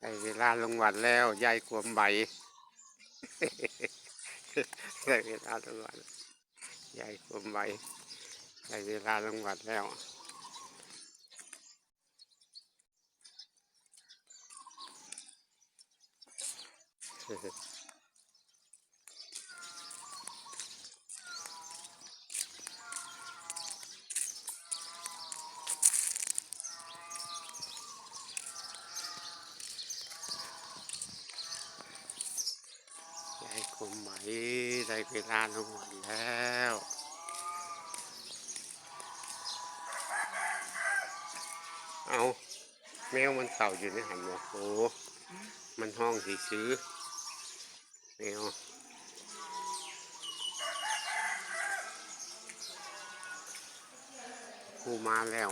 ได้เวลาลงวัดแล้วยายกวมใบได้เวลาลงวัดยายกวมใบได้เวลาลงวัดแล้ว ยายกลมไหมได้เวลาลงวันแล้วเอาแมวมันเข่าอยู่ในหันวะโอ้มันห้องสีซื้อแมวครูมาแล้ว